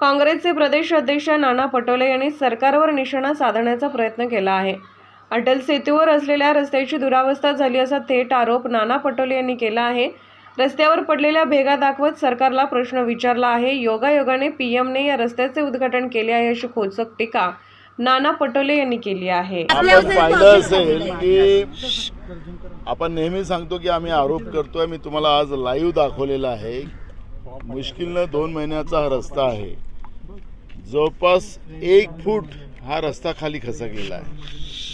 काँग्रेसचे प्रदेश अध्यक्ष नाना पटोले यांनी सरकारवर निशाणा साधण्याचा प्रयत्न केला आहे. अटल सेतूवर असलेल्या रस्त्याची दुरावस्था झाली असा थेट आरोप नाना पटोले यांनी केला आहे. रस्त्यावर पडलेल्या भेगा दाखवत सरकारला प्रश्न विचारला आहे. योगायोगाने पीएमने या रस्त्याचे उद्घाटन केले आहे अशी खोचक टीका नाना पटोले यांनी केली आहे. आपण पाहिलं असेल की आपण नेहमी सांगतो की आम्ही आरोप करतोय. मी तुम्हाला आज लाईव्ह दाखवलेला आहे. मुश्किलनं दोन महिन्याचा हा रस्ता आहे. जवळपास एक फूट हा रस्ता खाली खसकलेला आहे.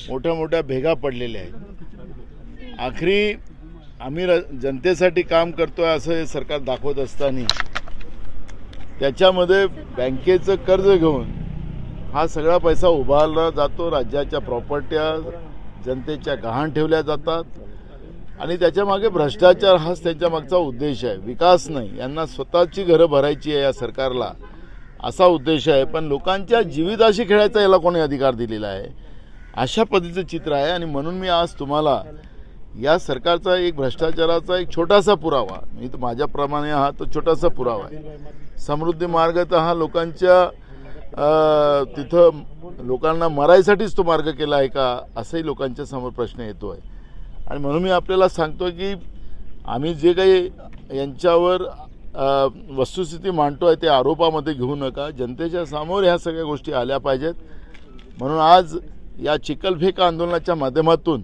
मोठ्या मोठ्या भेगा पडलेल्या आहेत. आखरी आम्ही र जनतेसाठी काम करतोय असं हे सरकार दाखवत असताना त्याच्यामध्ये बँकेचं कर्ज घेऊन हा सगळा पैसा उभारला जातो. राज्याच्या प्रॉपर्ट्या जनतेच्या गहाण ठेवल्या जातात. आणि त्याच्यामागे भ्रष्टाचार हाच त्यांच्या मागचा उद्देश आहे. विकास नाही. यांना स्वतःची घरं भरायची आहे या सरकारला. असा उद्देश आहे पण लोकांच्या जीविताशी खेळायचा याला कोणी अधिकार दिलेला आहे? अशा पद्धतीचं चित्र आहे आणि म्हणून मी आज तुम्हाला या सरकारचा एक भ्रष्टाचाराचा एक छोटासा पुरावा मी तर माझ्याप्रमाणे हा तो छोटासा पुरावा आहे. समृद्धी मार्ग तर हा लोकांच्या तिथं लोकांना मरायसाठीच तो मार्ग केला आहे का असंही लोकांच्या समोर प्रश्न येतो आहे आणि म्हणून मी आपल्याला सांगतो की आम्ही जे काही यांच्यावर वस्तुस्थिती मांडतो आहे ते आरोपामध्ये घेऊ नका. जनतेच्या समोर ह्या सगळ्या गोष्टी आल्या पाहिजेत. म्हणून आज या चिखलफेक आंदोलनाच्या माध्यमातून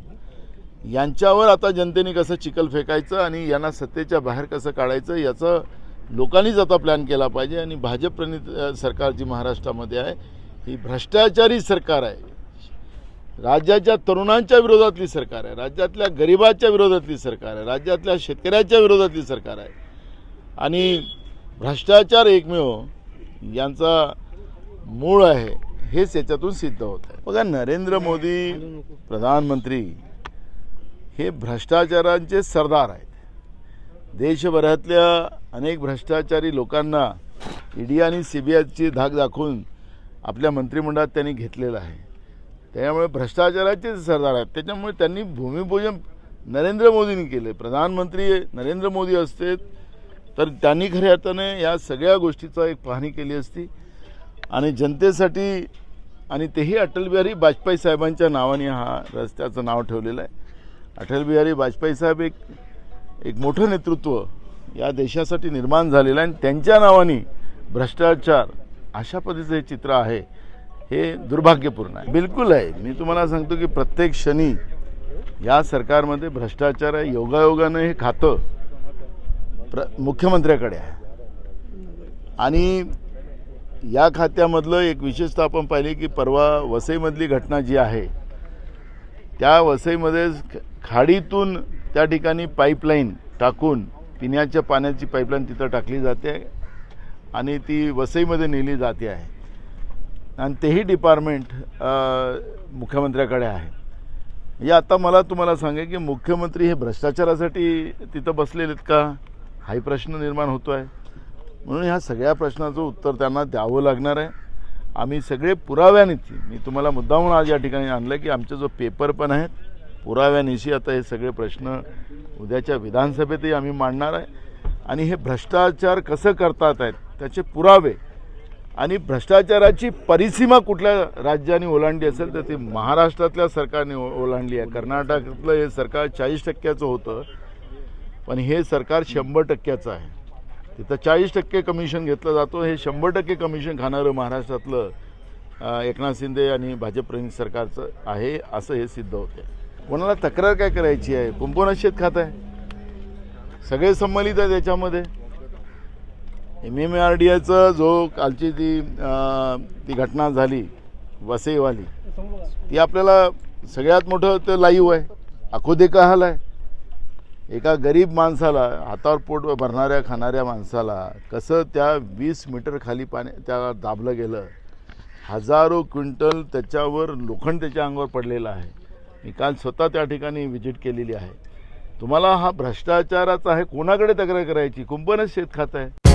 यांच्यावर आता जनतेने कसं चिकल फेकायचं आणि यांना सत्तेच्या बाहेर कसं काढायचं याचं लोकांनीच आता प्लॅन केला पाहिजे आणि भाजप प्रणित सरकार जी महाराष्ट्रामध्ये आहे ही भ्रष्टाचारी सरकार आहे. राज्याच्या तरुणांच्या विरोधातली सरकार आहे. राज्यातल्या गरिबाच्या विरोधातली सरकार आहे. राज्यातल्या शेतकऱ्याच्या विरोधातली सरकार आहे. आणि भ्रष्टाचार एकमेव यांचा मूळ आहे हेच याच्यातून सिद्ध होत आहे. बघा नरेंद्र मोदी प्रधानमंत्री हे भ्रष्टाचारांचे सरदार आहेत. देशभरातल्या अनेक भ्रष्टाचारी लोकांना ईडी आणि सी बी आयची धाक दाखवून आपल्या मंत्रिमंडळात त्यांनी घेतलेलं आहे. त्यामुळे भ्रष्टाचाराचे सरदार आहेत. त्याच्यामुळे त्यांनी भूमिपूजन नरेंद्र मोदींनी केले प्रधानमंत्री नरेंद्र मोदी असते तर त्यांनी खऱ्या अर्थाने या सगळ्या गोष्टीचा एक पाहणी केली असती. आणि जनतेसाठी आणि तेही अटल बिहारी वाजपेयी साहेबांच्या नावाने हा रस्त्याचं नाव ठेवलेलं आहे. अटल बिहारी वाजपेयी साहेब एक एक मोठं नेतृत्व या देशासाठी निर्माण झालेलं आहे. आणि त्यांच्या नावाने भ्रष्टाचार अशा पद्धतीचं हे चित्र आहे हे दुर्भाग्यपूर्ण आहे. बिलकुल आहे. मी तुम्हाला सांगतो की प्रत्येक क्षणी या सरकारमध्ये भ्रष्टाचार आहे. योगायोगानं हे खातं. प्र मुख्यमंत्र्याकडे आहे. आणि या खात्यामधलं एक विशेषतः आपण पाहिली की परवा वसईमधली घटना जी आहे त्या वसईमध्ये खाडीतून त्या ठिकाणी पाईपलाईन टाकून पिण्याच्या पाण्याची पाईपलाईन तिथं टाकली जाते आणि ती वसईमध्ये नेली जाते आहे. आणि तेही डिपार्टमेंट मुख्यमंत्र्याकडे आहे. म्हणजे आता मला तुम्हाला सांगा की मुख्यमंत्री हे भ्रष्टाचारासाठी तिथं बसलेले आहेत का? हाही प्रश्न निर्माण होतो आहे म्हणून ह्या सगळ्या प्रश्नाचं उत्तर त्यांना द्यावं लागणार आहे. आम्ही सगळे पुराव्यानिशी मी तुम्हाला मुद्दामून आज या ठिकाणी आणलं की आमचे जो पेपर पण आहेत पुराव्यानिशी आता हे सगळे प्रश्न उद्याच्या विधानसभेतही आम्ही मांडणार आहे. आणि हे भ्रष्टाचार कसं करतात आहेत त्याचे पुरावे आणि भ्रष्टाचाराची परिसीमा कुठल्या राज्याने ओलांडली असेल तर ती महाराष्ट्रातल्या सरकारने ओ- ओलांडली आहे. कर्नाटकातलं हे सरकार चाळीस टक्क्याचं होतं. पण हे सरकार शंभर टक्क्याचं आहे. तिथं चाळीस टक्के कमिशन घेतलं जातो. हे शंभर टक्के कमिशन खाणारं महाराष्ट्रातलं एकनाथ शिंदे आणि भाजप सरकारचं आहे असं हे सिद्ध होते कोणाला तक्रार काय करायची आहे? कुंपण शेत खात आहे. सगळे संमलित आहे त्याच्यामध्ये. एम एम आर डी एचं जो कालची ती ती घटना झाली वसईवाली ती आपल्याला सगळ्यात मोठं ते लाईव्ह आहे. अखोदे का हाल आहे. एका गरीब माणसाला हातावर पोट भरणाऱ्या खाणाऱ्या माणसाला कसं त्या वीस मीटर खाली पाणी त्याला दाबलं गेलं हजारो क्विंटल त्याच्यावर लोखंड त्याच्या अंगावर पडलेलं आहे. मी काल स्वतः त्या ठिकाणी व्हिजिट केलेली आहे. तुम्हाला हा भ्रष्टाचाराचा आहे कोणाकडे तक्रार करायची? कुंपणच शेत खात आहे.